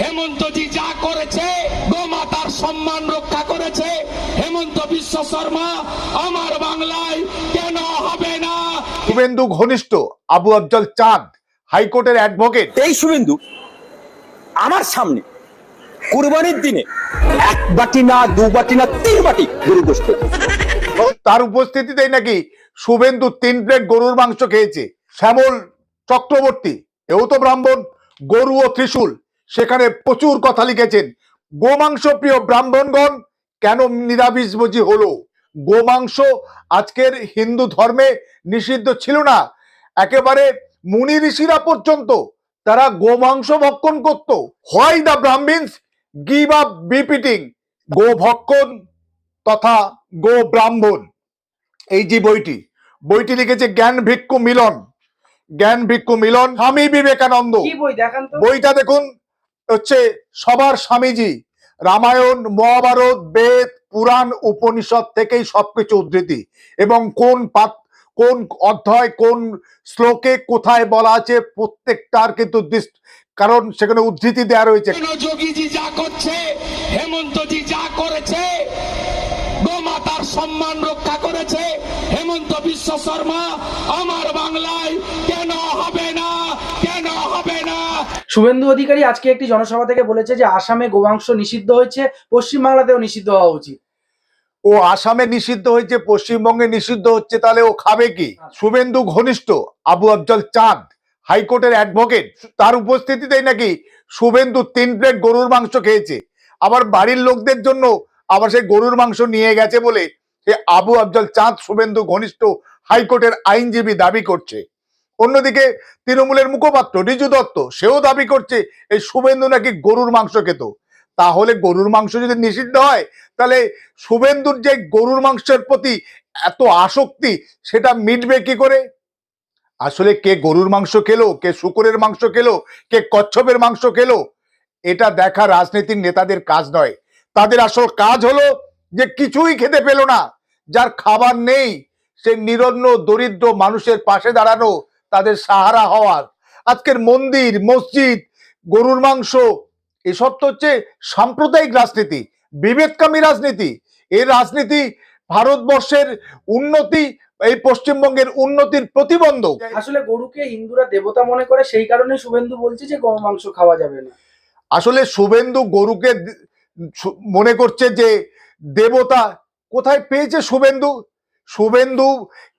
হেমন্তজি যা করেছে গোমাতার সম্মান রক্ষা করেছে। হেমন্ত বিশ্ব শর্মা আমার বাংলায় কেন হবে না? শুভেন্দু ঘনিষ্ঠ আবু আফজল চাঁদ হাইকোর্টের অ্যাডভোকেট। এই শুভেন্দু আমার সামনে কুরবানির দিনে এক বাটি না দু বাটি না তিন বাটি গরু গোস্ত তার উপস্থিতিতেই নাকি শুভেন্দু তিন প্লেট গরুর মাংস খেয়েছে। শ্যামল চক্রবর্তী এও তো ব্রাহ্মণ গরু ও ত্রিশূল। সেখানে প্রচুর কথা লিখেছেন। গোমাংস প্রিয় ব্রাহ্মণগণ কেন নিরামিষভোজী হলো? গোমাংস আজকের হিন্দু ধর্মে নিষিদ্ধ ছিল না। একেবারে মুনি ঋষিরা পর্যন্ত তারা গোমাংস ভক্ষণ করত। Why the Brahmins give up beef eating গো ভক্ষণ তথা গো ব্রাহ্মণ। এই যে বইটি বইটি লিখেছে জ্ঞান ভিক্ষু মিলন। জ্ঞান ভিক্ষু মিলন স্বামী বিবেকানন্দ। বইটা দেখুন। হচ্ছে সবার স্বামীজি। রামায়ণ, মহাভারত, বেদ, পুরাণ, উপনিষদ থেকেই সবকিছু উদ্ধৃতি। এবং কোন পাত, কোন অধ্যায়, কোন শ্লোকে কোথায় বলা আছে, প্রত্যেকটার কিন্তু কারণ সেখানে উদ্ধৃতি দেওয়া রয়েছে। যোগীজি যা করছে, হেমন্তজি যা করেছে, গোমাতার সম্মান রক্ষা করেছে, হেমন্ত বিশ্ব শর্মা, আমার বাংলায় কেন শুভেন্দু অধিকারী আজকে একটি জনসভা থেকে বলেছে যে আসামে গোমাংস নিষিদ্ধ হয়েছে পশ্চিমবাংলাতেও নিষিদ্ধ হওয়া উচিত। ও আসামে নিষিদ্ধ হয়েছে পশ্চিমবঙ্গে নিষিদ্ধ হচ্ছে তাহলে ও খাবে কি? শুভেন্দু ঘনিষ্ঠ আবু আফজল চাঁদ হাইকোর্টের অ্যাডভোকেট তার উপস্থিতিতেই নাকি শুভেন্দু তিন প্লেট গরুর মাংস খেয়েছে। আবার বাড়ির লোকদের জন্য আবার সেই গরুর মাংস নিয়ে গেছে বলে সে আবু আফজল চাঁদ শুভেন্দু ঘনিষ্ঠ হাইকোর্টের আইনজীবী দাবি করছে। অন্যদিকে তৃণমূলের মুখপাত্র রিজু দত্ত, সেও দাবি করছে এই শুভেন্দু নাকি গরুর মাংস খেত। তাহলে গরুর মাংস যদি নিষিদ্ধ হয়, তাহলে শুভেন্দুর যে গরুর মাংসের প্রতি এত আসক্তি, সেটা মিটবে কি করে? আসলে কে গরুর মাংস খেলো, কে শুকুরের মাংস খেলো, কে কচ্ছপের মাংস খেলো, এটা দেখা রাজনীতির নেতাদের কাজ নয়। তাদের আসল কাজ হলো যে কিছুই খেতে পেল না, যার খাবার নেই, সে নিরন্ন, দরিদ্র মানুষের পাশে দাঁড়ানো তাদের সাহারা হওয়ার। আজকের মন্দির মসজিদ গরুর মাংস এসব তো হচ্ছে সাম্প্রদায়িক রাজনীতি বিভেদকামী রাজনীতি। এই রাজনীতি ভারতবর্ষের উন্নতি এই পশ্চিমবঙ্গের উন্নতির প্রতিবন্ধক। আসলে গরুকে হিন্দুরা দেবতা মনে করে সেই কারণে শুভেন্দু বলছে যে গো মাংস খাওয়া যাবে না। আসলে শুভেন্দু গরুকে মনে করছে যে দেবতা কোথায় পেয়েছে শুভেন্দু? শুভেন্দু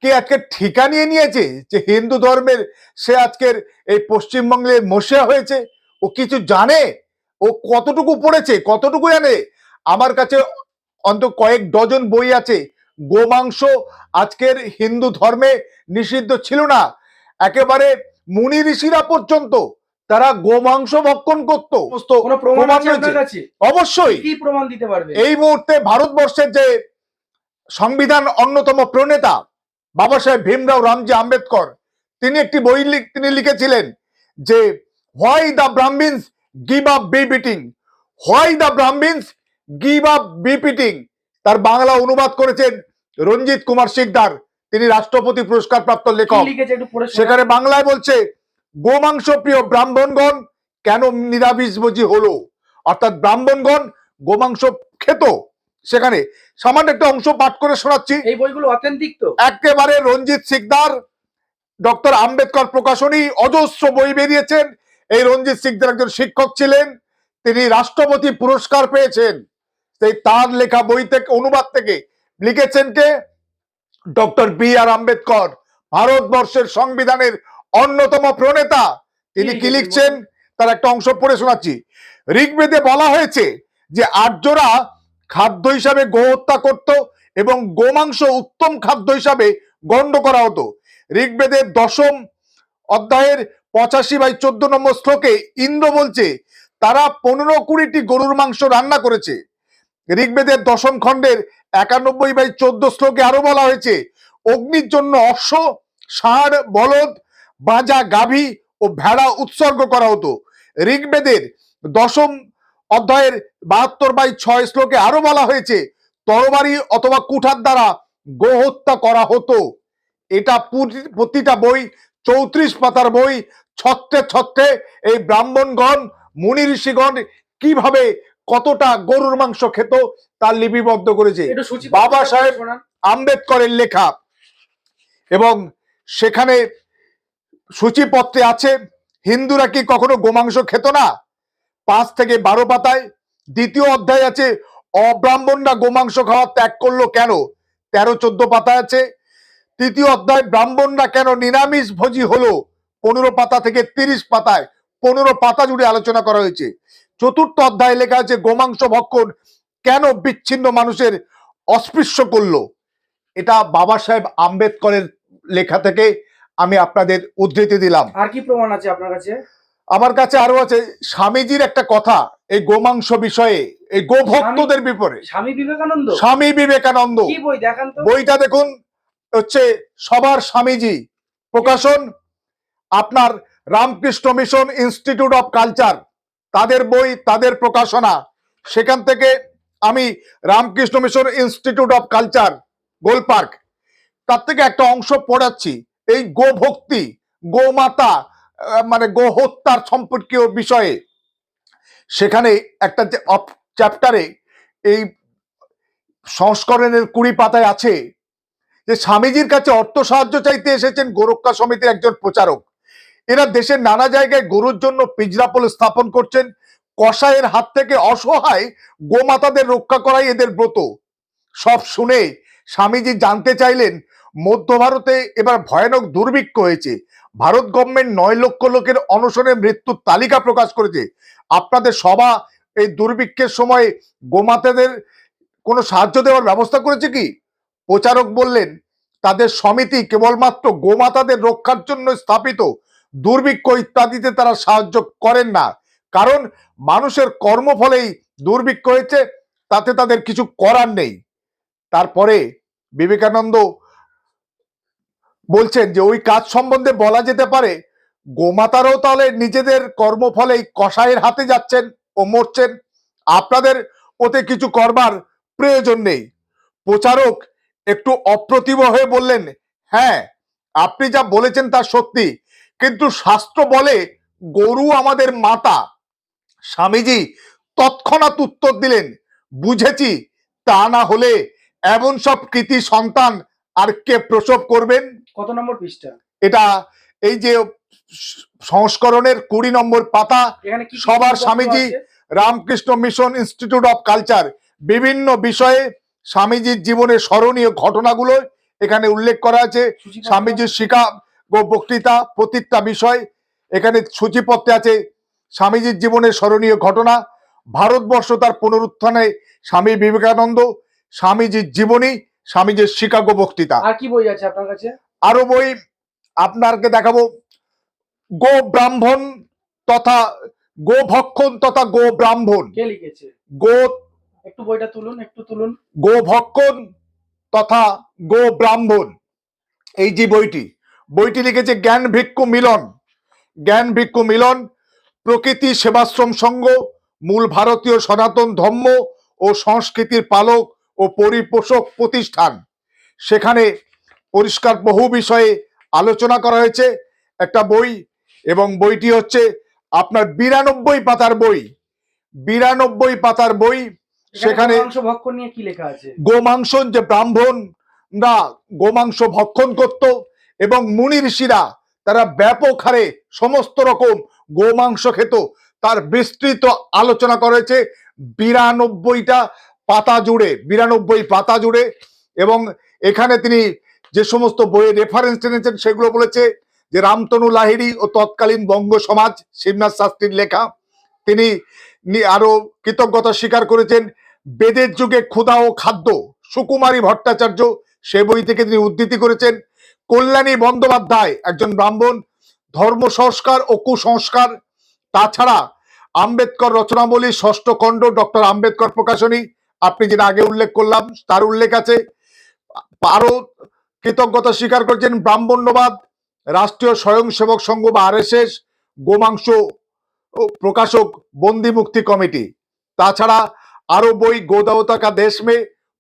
কে আজকে ঠিকা নিয়ে নিয়েছে যে হিন্দু ধর্মের সে আজকের এই পশ্চিমবঙ্গের মশিয়া হয়েছে? ও কিছু জানে? ও কতটুকু পড়েছে? কতটুকু জানে? আমার কাছে অন্তত কয়েক ডজন বই আছে। গোমাংস আজকের হিন্দু ধর্মে নিষিদ্ধ ছিল না। একেবারে মুনি ঋষিরা পর্যন্ত তারা গোমাংস ভক্ষণ করত। অবশ্যই। এই মুহূর্তে ভারতবর্ষের যে সংবিধান অন্যতম প্রণেতা বাবা সাহেব ভীমরাও রামজি আম্বেদকর। তিনি একটি বই তিনি লিখেছিলেন যে why the Brahmins give up beef eating why the Brahmins give up beef eating তার বাংলা অনুবাদ করেছেন রঞ্জিত কুমার শিকদার। তিনি রাষ্ট্রপতি পুরস্কার প্রাপ্ত লেখক। সেখানে বাংলায় বলছে গোমাংস প্রিয় ব্রাহ্মণগণ কেন নিরামিষভোজী হলো? অর্থাৎ ব্রাহ্মণগণ গোমাংস খেত। সেখানে সামান্য একটা অংশ পাঠ করে শোনাচ্ছি। এই বইগুলো অথেন্টিক তো? একেবারে রঞ্জিত সিকদার ডক্টর আম্বেদকর প্রকাশনী অজস্র বই বেরিয়েছেন। এই রঞ্জিত সিকদার একজন শিক্ষক ছিলেন তিনি রাষ্ট্রপতি পুরস্কার পেয়েছেন। সেই তার লেখা বই থেকে অনুবাদ থেকে লিখেছেন কে? ডক্টর বি আর আম্বেদকর ভারতবর্ষের সংবিধানের অন্যতম প্রণেতা। তিনি কি লিখছেন? তার একটা অংশ পড়ে শোনাচ্ছি। ঋগ্বেদে বলা হয়েছে যে আর্যরা খাদ্য হিসাবে গো হত্যা করত এবং গোমাংস উত্তম খাদ্য হিসাবে গণ্য করা হতো। ঋগ্বেদের দশম অধ্যায়ের পঁচাশি বাই চোদ্দ নম্বর শ্লোকে ইন্দ্র বলছে, তারা পনেরো কুড়িটি গরুর মাংস রান্না করেছে। ঋগ্বেদের দশম খণ্ডের একানব্বই বাই চোদ্দ শ্লোকে আরও বলা হয়েছে, অগ্নির জন্য অশ্ব, ষাঁড়, বলদ, বাজা, গাভী ও ভেড়া উৎসর্গ করা হতো। ঋগ্বেদের দশম অধ্যায়ের বাহাত্তর বাই ছয় শ্লোকে আরও বলা হয়েছে তরবারি অথবা কুঠার দ্বারা গোহত্যা করা হতো। এটা পুরি- প্রতিটা বই চৌত্রিশ পাতার বই ছত্রে ছত্রে এই ব্রাহ্মণগণ মুনি ঋষিগণ কীভাবে কতটা গরুর মাংস খেত তার লিপিবদ্ধ করেছে। বাবা সাহেব আম্বেদকরের লেখা। এবং সেখানে সূচিপত্রে আছে হিন্দুরা কি কখনো গোমাংস খেত না? পাঁচ থেকে বারো পাতায় দ্বিতীয় অধ্যায় আছে, অব্রাহ্মণরা গোমাংস খাওয়া ত্যাগ করল কেন? তেরো, চোদ্দ পাতায় আছে। তৃতীয় অধ্যায়, ব্রাহ্মণরা কেন নিরামিষ ভোজি হলো? পনেরো পাতা থেকে তিরিশ পাতায়, পনেরো পাতা জুড়ে আলোচনা করা হয়েছে। চতুর্থ অধ্যায়ে লেখা আছে, গোমাংস ভক্ষণ কেন বিচ্ছিন্ন মানুষের অস্পৃশ্য করল? এটা বাবা সাহেব আম্বেদকরের লেখা থেকে আমি আপনাদের উদ্ধৃতি দিলাম। আর কি প্রমাণ আছে আপনার কাছে? আমার কাছে আরও আছে স্বামীজির একটা কথা এই গোমাংস বিষয়ে এই গোভক্তদের বিপরে স্বামী বিবেকানন্দ? স্বামী বিবেকানন্দ। বইটা দেখুন হচ্ছে সবার স্বামীজি প্রকাশন আপনার Ramakrishna mission institute of culture তাদের বই তাদের প্রকাশনা সেখান থেকে আমি Ramakrishna mission institute of culture Golpark তার থেকে একটা অংশ পড়াচ্ছি এই গোভক্তি গোমাতা আহ, মানে গোহত্যার সম্পর্কীয় বিষয়ে। সেখানে একটা চ্যাপ্টারে এই সংস্করণের কুড়ি পাতায় আছে যে স্বামীজির কাছে অর্থ সাহায্য চাইতে এসেছেন গোরক্ষা সমিতির একজন প্রচারক। এরা দেশের নানা জায়গায় গরুর জন্য পিঞ্জরাপোল স্থাপন করছেন। কসাইয়ের হাত থেকে অসহায় গোমাতাদের রক্ষা করাই এদের ব্রত। সব শুনে স্বামীজি জানতে চাইলেন, মধ্য ভারতে এবার ভয়ানক দুর্ভিক্ষ হয়েছে। ভারত গভর্নমেন্ট নয় লক্ষ লোকের অনশনে মৃত্যুর তালিকা প্রকাশ করেছে। আপনাদের সভা এই দুর্ভিক্ষের সময় গোমাতাদের কোনো সাহায্য দেওয়ার ব্যবস্থা করেছে কি? প্রচারক বললেন, তাদের সমিতি কেবলমাত্র গোমাতাদের রক্ষার জন্য স্থাপিত দুর্ভিক্ষ ইত্যাদিতে তারা সাহায্য করেন না। কারণ মানুষের কর্মফলেই দুর্ভিক্ষ হয়েছে, তাতে তাদের কিছু করার নেই। তারপরে বিবেকানন্দ বলছেন যে ওই কাজ সম্বন্ধে বলা যেতে পারে। গোমাতারাও তাহলে নিজেদের কর্মফলেই কসাইয়ের হাতে যাচ্ছেন ও মরছেন। আপনাদের ওতে কিছু করবার প্রয়োজন নেই। প্রচারক একটু অপ্রতিভ হয়ে বললেন হ্যাঁ আপনি যা বলেছেন তা সত্যি। কিন্তু শাস্ত্র বলে গরু আমাদের মাতা। স্বামীজি তৎক্ষণাৎ উত্তর দিলেন, বুঝেছি, তা না হলে এমন সব কৃতি সন্তান আর কে প্রসব করবেন? কত নম্বর পৃষ্ঠা? এটা এই যে সংস্করণের কুড়ি নম্বর পাতা সবার Swamiji Ramakrishna mission institute of culture বিভিন্ন বিষয়ে স্বামীজির জীবনের স্মরণীয় ঘটনাগুলো এখানে উল্লেখ করা আছে। স্বামীজির শিক্ষা ও বক্তৃতা প্রতিটা বিষয় এখানে সূচিপত্রে আছে স্বামীজির জীবনের স্মরণীয় ঘটনা ভারতবর্ষ তার পুনরুত্থানে স্বামী বিবেকানন্দ স্বামীজির জীবনী স্বামীজির শিকাগো বক্তৃতা। আর কি বই আছে আপনার কাছে? আরও বই আপনারকে দেখাবো। গো ব্রাহ্মণ তথা গো ভক্ষণ তথা গো ব্রাহ্মণ। কে লিখেছে? গো একটু বইটা তুলুন একটু তুলুন। গো ভক্ষণ তথা গো ব্রাহ্মণ। এই যে বইটি বইটি লিখেছে জ্ঞান ভিক্ষু মিলন। জ্ঞান ভিক্ষু মিলন প্রকৃতি সেবাশ্রম সংঘ মূল ভারতীয় সনাতন ধর্ম ও সংস্কৃতির পালক ও পরিপোষক প্রতিষ্ঠান। সেখানে পরিষ্কার বহু বিষয়ে আলোচনা করা হয়েছে। একটা বই এবং বইটি হচ্ছে আপনার বিরানব্বই পাতার বই। বিরানব্বই পাতার বই সেখানে গোমাংস যে ব্রাহ্মণরা গোমাংস ভক্ষণ করত এবং মুনি ঋষিরা তারা ব্যাপক হারে সমস্ত রকম গোমাংস খেত। তার বিস্তৃত আলোচনা করেছে বিরানব্বইটা পাতা জুড়ে, বিরানব্বই পাতা জুড়ে এবং এখানে তিনি যে সমস্ত বইয়ের রেফারেন্স টেনেছেন সেগুলো বলেছে যে রামতনু লাহিড়ি ও তৎকালীন বঙ্গ সমাজ, শিবনাথ শাস্ত্রীর লেখা। তিনি নি- আরও কৃতজ্ঞতা স্বীকার করেছেন, বেদের যুগে ক্ষুধা ও খাদ্য, সুকুমারী ভট্টাচার্য সে বই থেকে তিনি উদ্ধৃতি করেছেন। কল্যাণী বন্দ্যোপাধ্যায় একজন ব্রাহ্মণ, ধর্ম সংস্কার ও কুসংস্কার। তাছাড়া আম্বেদকর রচনাবলী ষষ্ঠ খণ্ড ডক্টর আম্বেদকর প্রকাশনী আপনি যেটা আগে উল্লেখ করলাম, তার উল্লেখ আছে আরও কৃতজ্ঞতা স্বীকার করেছেন ব্রাহ্মণ্যবাদ, রাষ্ট্রীয় স্বয়ংসেবক সংঘ বা আরএসএস, গোমাংস প্রকাশক বন্দি মুক্তি কমিটি। তাছাড়া আরও বই গোদাবতা কা দেশ মে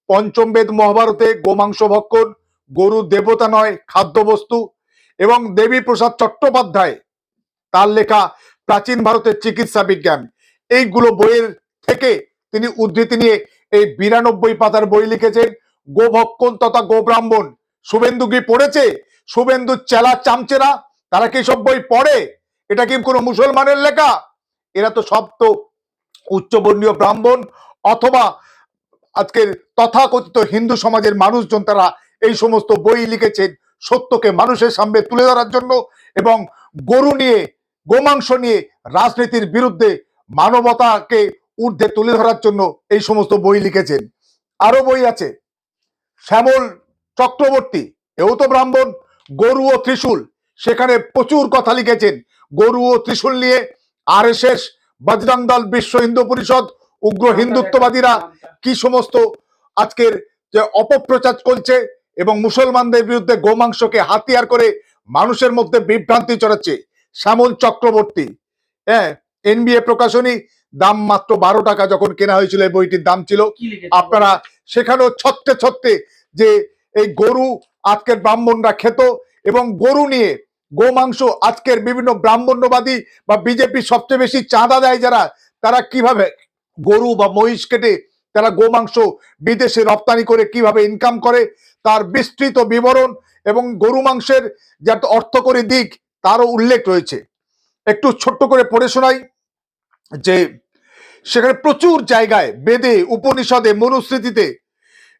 পঞ্চম বেদ মহাভারতে গোমাংস ভক্ষণ, গরু দেবতা নয়, খাদ্যবস্তু এবং দেবী প্রসাদ চট্টোপাধ্যায়, তার লেখা প্রাচীন ভারতের চিকিৎসা বিজ্ঞান। এইগুলো বইয়ের থেকে তিনি উদ্ধৃতি নিয়ে এই বিরানব্বই পাতার বই লিখেছেন গোভক্ষণ তথা গোব্রাহ্মণ। শুভেন্দু কি পড়েছে? শুভেন্দু চেলা চামচেরা? তারা কি সব বই পড়ে? এটা কি কোনো মুসলমানের লেখা? এরা তো সব তো উচ্চবর্ণীয় ব্রাহ্মণ অথবা আজকের তথাকথিত হিন্দু সমাজের মানুষজন তারা এই সমস্ত বই লিখেছেন সত্যকে মানুষের সামনে তুলে ধরার জন্য এবং গরু নিয়ে, গোমাংস নিয়ে রাজনীতির বিরুদ্ধে মানবতাকে ঊর্ধ্বে তুলে ধরার জন্য এই সমস্ত বই লিখেছেন। আরও বই আছে। শ্যামল চক্রবর্তী, এও তো ব্রাহ্মণ, গরু ও ত্রিশূল। সেখানে প্রচুর কথা লিখেছেন। গরু ও ত্রিশূল নিয়ে আর এস এস বজরং দল, বিশ্ব হিন্দু পরিষদ, উগ্র হিন্দুত্ববাদীরা কি সমস্ত আজকের যে অপপ্রচার করছে এবং মুসলমানদের বিরুদ্ধে গোমাংসকে হাতিয়ার করে মানুষের মধ্যে বিভ্রান্তি চড়াচ্ছে শ্যামল চক্রবর্তী। হ্যাঁ এনবিএ প্রকাশনী দাম মাত্র বারো টাকা যখন কেনা হয়েছিল এই বইটির দাম ছিল। আপনারা সেখানেও ছত্রে ছত্রে যে এই গরু আজকের ব্রাহ্মণরা খেত এবং গরু নিয়ে গোমাংস আজকের বিভিন্ন ব্রাহ্মণ্যবাদী বা বিজেপি সবচেয়ে বেশি চাঁদা দেয় যারা তারা কীভাবে গরু বা মহিষ কেটে তারা গোমাংস বিদেশে রপ্তানি করে কীভাবে ইনকাম করে তার বিস্তৃত বিবরণ এবং গরু মাংসের যে একটা অর্থকরী দিক তারও উল্লেখ রয়েছে। একটু ছোট্ট করে পড়ে শোনাই। যে সেখানে প্রচুর জায়গায় বেদে, উপনিষদে, মনুস্মৃতিতে,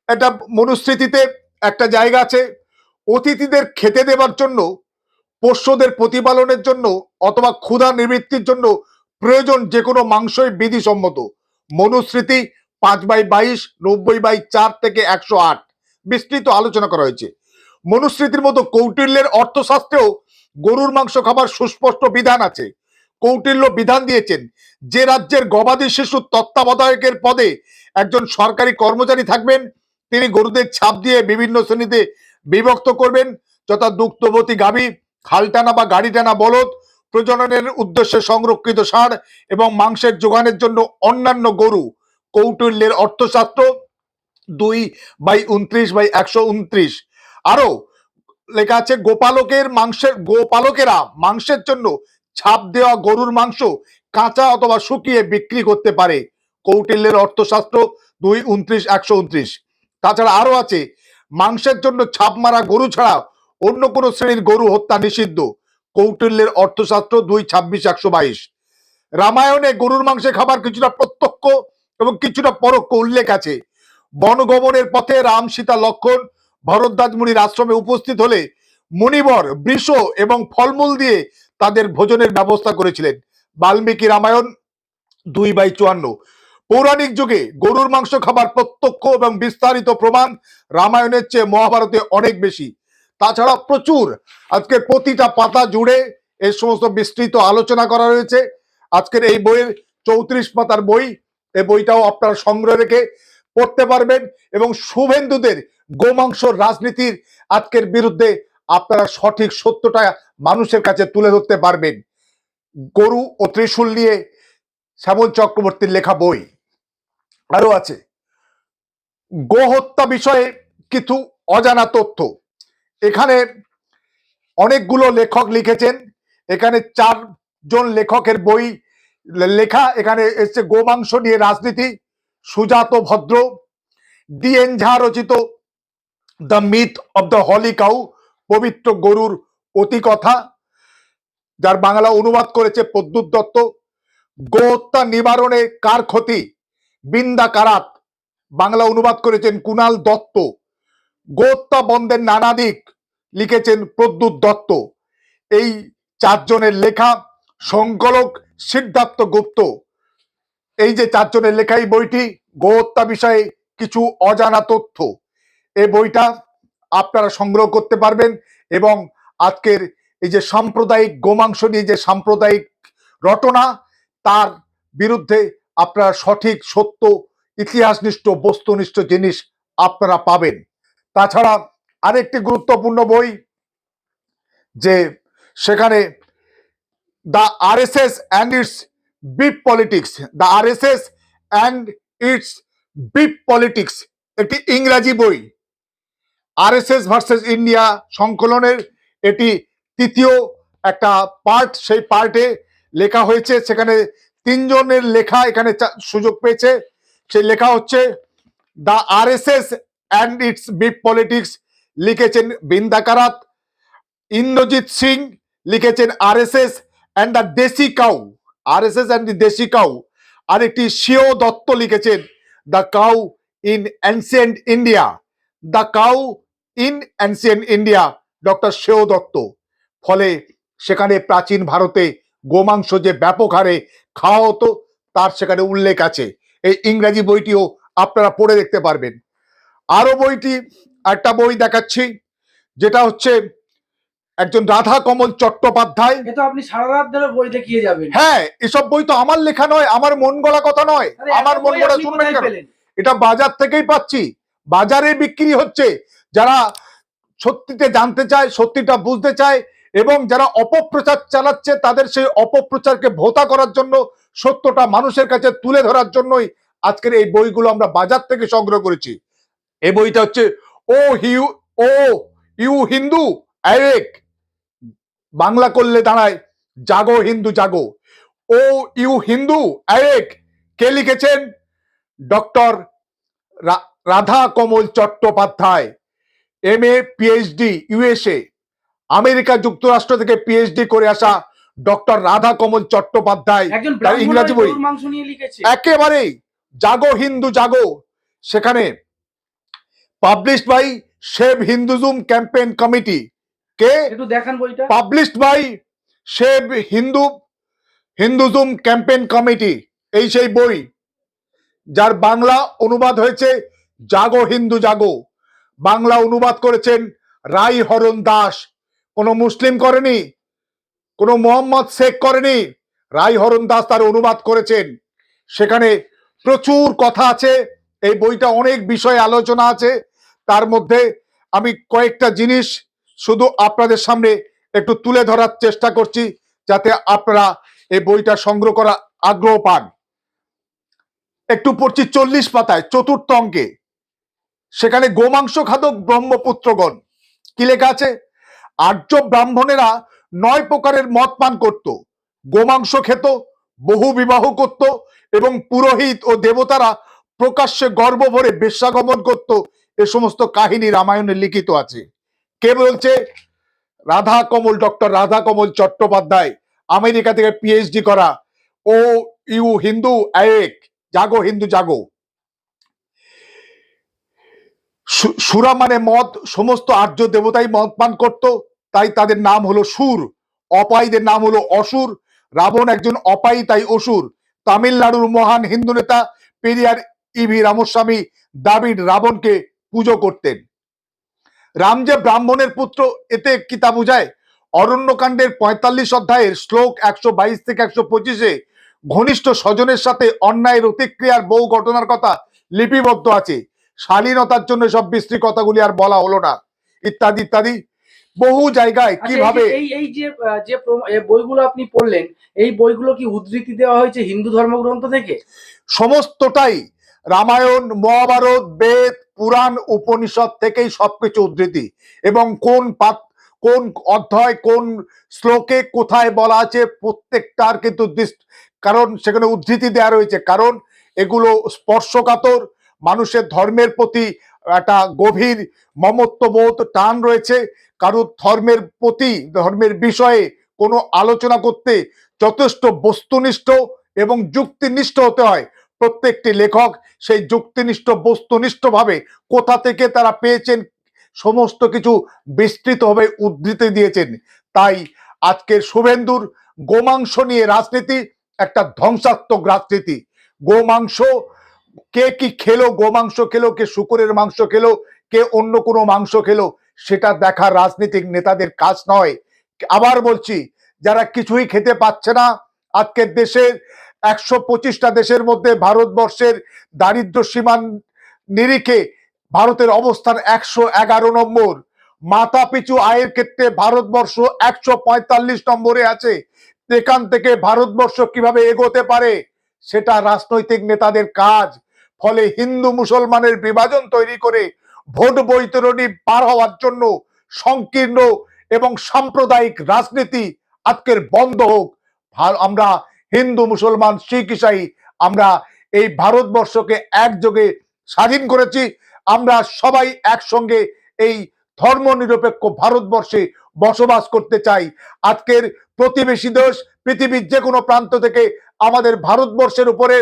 একটা মনুস্মৃতিতে একটা জায়গা আছে। অতিথিদের খেতে দেবার জন্য, পোষ্যদের প্রতিপালনের জন্য, অথবা ক্ষুধা নিবৃত্তির জন্য প্রয়োজন যে কোনো মাংসই বিধিসম্মত। মনুস্মৃতি পাঁচ বাই বাইশ, নব্বই বাই চার থেকে একশো আট বিস্তৃত আলোচনা করা হয়েছে। মনুস্মৃতির মতো কৌটিল্যের অর্থশাস্ত্রেও গরুর মাংস খাবার সুস্পষ্ট বিধান আছে। কৌটিল্য বিধান দিয়েছেন, যে রাজ্যের গবাদি শিশু তত্ত্বাবধায়কের পদে একজন সরকারি কর্মচারী থাকবেন, তিনি গরুদের ছাপ দিয়ে বিভিন্ন শ্রেণীতে বিভক্ত করবেন, যথা দুগ্ধবতী গাভী, খালটানা বা গাড়ি টানা বলদ, প্রজননের উদ্দেশ্যে সংরক্ষিত সার এবং মাংসের যোগানের জন্য অন্যান্য গরু, কৌটিল্যের অর্থশাস্ত্র দুই বাই উনত্রিশ বাই একশো উনত্রিশ। আরও লেখা আছে, গোপালকের মাংসের, গোপালকেরা মাংসের জন্য ছাপ দেওয়া গরুর মাংস কাঁচা অথবা শুকিয়ে বিক্রি করতে পারে। কৌটিল্যের অর্থশাস্ত্র দুই উনত্রিশ, একশো উনত্রিশ। তাছাড়া আরও আছে, মাংসের জন্য ছাপ মারা গরু ছাড়া অন্য কোনো শ্রেণির গরু হত্যা নিষিদ্ধ। কৌটিল্যের অর্থশাস্ত্র দুই, ছাব্বিশ, একশো বাইশ। রামায়ণে গরুর মাংসে খাবার কিছুটা প্রত্যক্ষ এবং কিছুটা পরোক্ষ উল্লেখ আছে। বনগমনের পথে রাম সীতা লক্ষণ ভরদ্বাজ মুনির আশ্রমে উপস্থিত হলে মুনিবর, বৃষ এবং ফলমূল দিয়ে তাদের ভোজনের ব্যবস্থা করেছিলেন। বাল্মীকি রামায়ণ দুই বাই চুয়ান্ন। পৌরাণিক যুগে গরুর মাংস খাবার প্রত্যক্ষ এবং বিস্তারিত প্রমাণ রামায়ণের চেয়ে মহাভারতে অনেক বেশি। তাছাড়া প্রচুর। আজকে প্রতিটা পাতা জুড়ে এই সমস্ত বিস্তৃত আলোচনা করা রয়েছে আজকের এই বইয়ের চৌত্রিশ পাতার বই এই বইটাও আপনারা সংগ্রহ রেখে পড়তে পারবেন এবং শুভেন্দুদের গোমাংস রাজনীতির আজকের বিরুদ্ধে আপনারা সঠিক সত্যটা মানুষের কাছে তুলে ধরতে পারবেন। গরু ও ত্রিশূল নিয়ে শ্যামল চক্রবর্তীর লেখা বই। আরও আছে। গোহত্যা বিষয়ে কিছু অজানা তথ্য। এখানে অনেকগুলো লেখক লিখেছেন। এখানে চারজন লেখকের বই লেখা। এখানে এসছে গোমাংস নিয়ে রাজনীতি, সুজাত ভদ্র ডিএন ঝা রচিত the myth of the holy cow, পবিত্র গরুর অতিকথা যার বাংলা অনুবাদ করেছে প্রদ্যুৎ দত্ত। গোহত্যা নিবারণে কার ক্ষতি? বিন্দা কারাত, বাংলা অনুবাদ করেছেন কুনাল দত্ত। গোহত্যা বন্ধের নানা দিক লিখেছেন প্রদ্যুৎ দত্ত। এই চারজনের লেখা সংকলক সিদ্ধার্থ গুপ্ত। এই যে চারজনের লেখা এই বইটি, গোহত্যা বিষয়ে কিছু অজানা তথ্য। এই বইটা আপনারা সংগ্রহ করতে পারবেন এবং আজকের এই যে সাম্প্রদায়িক গোমাংস নিয়ে যে সাম্প্রদায়িক রটনা, তার বিরুদ্ধে আপনারা সঠিক, সত্য, ইতিহাসনিষ্ঠ, বস্তুনিষ্ঠ জিনিস আপনারা পাবেন। তাছাড়া আরেকটি গুরুত্বপূর্ণ বই, যে সেখানে the RSS and its beef politics, the RSS and its beef politics, একটি ইংরাজি বই। আরএসএস ভার্সেস ইন্ডিয়া সংকলনের এটি তৃতীয় একটা পার্ট সেই পার্টে লেখা হয়েছে। সেখানে তিনজনের লেখা এখানে সুযোগ পেয়েছে। সেই লেখা হচ্ছে, the R S S and its big politics লিখেছেন বিন্দাকারাত ইন্দ্রজিৎ সিং লিখেছেন R S S and the desi cow. R S S and the desi cow. আরেকটি শিও দত্ত লিখেছেন, the cow in ancient India. The cow in ancient India. Doctor Sheo Dutta. ফলে সেখানে প্রাচীন ভারতে গোমাংস যে ব্যাপক হারে খাওয়া হতো তার সেখানে উল্লেখ আছে। এই ইংরাজি বইটিও আপনারা পড়ে দেখতে পারবেন। আরও বইটি একটা বই দেখাচ্ছি যেটা হচ্ছে একজন রাধা কমল চট্টোপাধ্যায়। আপনি সারা রাত ধরে বই দেখিয়ে যাবেন। হ্যাঁ এসব বই তো আমার লেখা নয় আমার মন গড়া কথা নয়। আমার মন গড়া শুনবেন কেন? এটা বাজার থেকেই পাচ্ছি। বাজারে বিক্রি হচ্ছে। যারা সত্যিতে জানতে চায়, সত্যিটা বুঝতে চায় এবং যারা অপপ্রচার চালাচ্ছে তাদের সেই অপপ্রচারকে ভোতা করার জন্য, সত্যটা মানুষের কাছে তুলে ধরার জন্যই আজকের এই বইগুলো আমরা বাজার থেকে সংগ্রহ করেছি। এই বইটা হচ্ছে O hue, O you Hindu arise Bangla করলে দাঁড়ায়, জাগো হিন্দু জাগো। ও ইউ হিন্দু অ্যারেক কে লিখেছেন? Doctor Radha Kamal Chattopadhyay. M A PhD USA America যুক্তরাষ্ট্র থেকে পিএইচডি করে আসা ডক্টর রাধা কমল চট্টোপাধ্যায় তার ইংরাজি বই। একেবারেই জাগো হিন্দু জাগো। সেখানে published by save Hinduism campaign committee কে? একটু দেখান বইটা। Published by save Hindu Hinduism campaign committee এই সেই বই যার বাংলা অনুবাদ হয়েছে জাগো হিন্দু জাগো। বাংলা অনুবাদ করেছেন রাই হরণ দাস। কোনো মুসলিম করেনি, কোনো মোহাম্মদ শেখ করেনি রাই হরণ দাস তার অনুবাদ করেছেন। সেখানে প্রচুর কথা আছে, এই বইটা অনেক বিষয়ে আলোচনা আছে। তার মধ্যে আমি কয়েকটা জিনিস শুধু আপনাদের সামনে একটু তুলে ধরার চেষ্টা করছি, যাতে আপনারা এই বইটা সংগ্রহ করা আগ্রহ পান। একটু পড়ছি চল্লিশ পাতায়, চতুর্থ অঙ্কে। সেখানে গোমাংস খাদক ব্রহ্মপুত্রগণ। কি লেখা আছে? আর্য ব্রাহ্মণেরা নয় প্রকারের মদ পান করত। গোমাংস খেত, বহু বিবাহ করত এবং পুরোহিত ও দেবতারা প্রকাশ্যে গর্ব ভরে বেশ্যাগমন করত। এ সমস্ত কাহিনী রামায়ণে লিখিত আছে। কে বলছে? রাধা কমল ডক্টর রাধা কমল চট্টোপাধ্যায়, আমেরিকা থেকে পিএইচডি করা। ও ইউ হিন্দু এক জাগো হিন্দু জাগো। সুরা মানে মদ, সমস্ত আর্য দেবতাই মদ পান করত, তাই তাদের নাম হলো সুর। অপায়ীদের নাম হলো অসুর। রাবণ একজন অপায়ী, তাই অসুর। তামিলনাড়ুর মহান হিন্দু নেতা পেরিয়ার ইভি রামস্বামী দাবিড রাবণকে পুজো করতেন। রাম যে ব্রাহ্মণের পুত্র, এতে কি তা বোঝায়? অরণ্যকাণ্ডের পঁয়তাল্লিশ অধ্যায়ের শ্লোক একশো বাইশ থেকে একশো পঁচিশে ঘনিষ্ঠ স্বজনের সাথে অন্যায়ের অতিক্রিয়ার বহু ঘটনার কথা লিপিবদ্ধ আছে। শালীনতার জন্য সব বিশ্রী কথাগুলি আর বলা হলো না। ইত্যাদি ইত্যাদি। বহু জায়গায় আচ্ছা, কীভাবে এই এই যে যে বইগুলো আপনি পড়লেন এই বইগুলো কি উদ্ধৃতি দেওয়া হয়েছে হিন্দু ধর্মগ্রন্থ থেকে? সমস্তটাই রামায়ণ মহাভারত বেদ পুরাণ উপনিষদ থেকেই সবকিছু উদ্ধৃতি। এবং কোন পাত কোন অধ্যায় কোন শ্লোকে কোথায় বলা আছে প্রত্যেকটার কিন্তু কারণ সেখানে উদ্ধৃতি দেওয়া রয়েছে। কারণ এগুলো স্পর্শকাতর মানুষের ধর্মের প্রতি একটা গভীর মমত্ববোধ টান রয়েছে। কারোর ধর্মের প্রতি, ধর্মের বিষয়ে কোনো আলোচনা করতে যথেষ্ট বস্তুনিষ্ঠ এবং যুক্তিনিষ্ঠ হতে হয়। প্রত্যেকটি লেখক সেই যুক্তিনিষ্ঠ, বস্তুনিষ্ঠভাবে কোথা থেকে তারা পেয়েছেন সমস্ত কিছু বিস্তৃতভাবে উদ্ধৃতি দিয়েছেন। তাই আজকের শুভেন্দুর গোমাংস নিয়ে রাজনীতি একটা ধ্বংসাত্মক রাজনীতি। গোমাংস কে কি খেলো গোমাংস খেলো, কে শুকুরের মাংস খেলো, কে অন্য কোনো মাংস খেলো, সেটা দেখা রাজনীতিক নেতাদের কাজ নয়। আবার বলছি, যারা কিছুই খেতে পাচ্ছে না, আজকের দেশের একশো পঁচিশটা দেশের মধ্যে ভারতবর্ষের দারিদ্র সীমান নিরিখে ভারতের অবস্থান একশো এগারো নম্বর। মাথা পিছু আয়ের ক্ষেত্রে ভারতবর্ষ একশো পঁয়তাল্লিশ নম্বরে আছে। এখান থেকে ভারতবর্ষ কীভাবে এগোতে পারে, সেটা রাজনৈতিক নেতাদের কাজ। ফলে হিন্দু মুসলমানের বিভাজন তৈরি করে ভোট বৈতরণী পার হওয়ার জন্য সংকীর্ণ এবং সাম্প্রদায়িক রাজনীতি আজকের বন্ধ হোক। আমরা হিন্দু মুসলমান, শিখ, ইসাই, আমরা এই ভারতবর্ষকে একযোগে স্বাধীন করেছি। আমরা সবাই একসঙ্গে এই ধর্মনিরপেক্ষ ভারতবর্ষে বসবাস করতে চাই। আজকের প্রতিবেশী দেশ, পৃথিবীর যে কোনো প্রান্ত থেকে আমাদের ভারতবর্ষের উপরে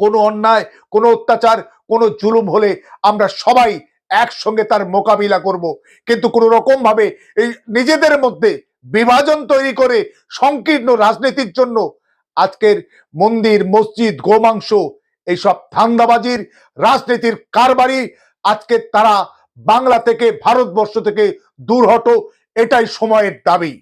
কোনো অন্যায়, কোনো অত্যাচার, কোনো জুলুম হলে আমরা সবাই একসঙ্গে তার মোকাবিলা করব। কিন্তু কোনো রকম ভাবে এই নিজেদের মধ্যে বিভাজন তৈরি করে সংকীর্ণ রাজনীতির জন্য আজকের মন্দির, মসজিদ, গোমাংস, এইসব ধান্দাবাজির রাজনীতির কারবারি আজকে তারা বাংলা থেকে, ভারতবর্ষ থেকে দূর হটো এটাই সময়ের দাবি।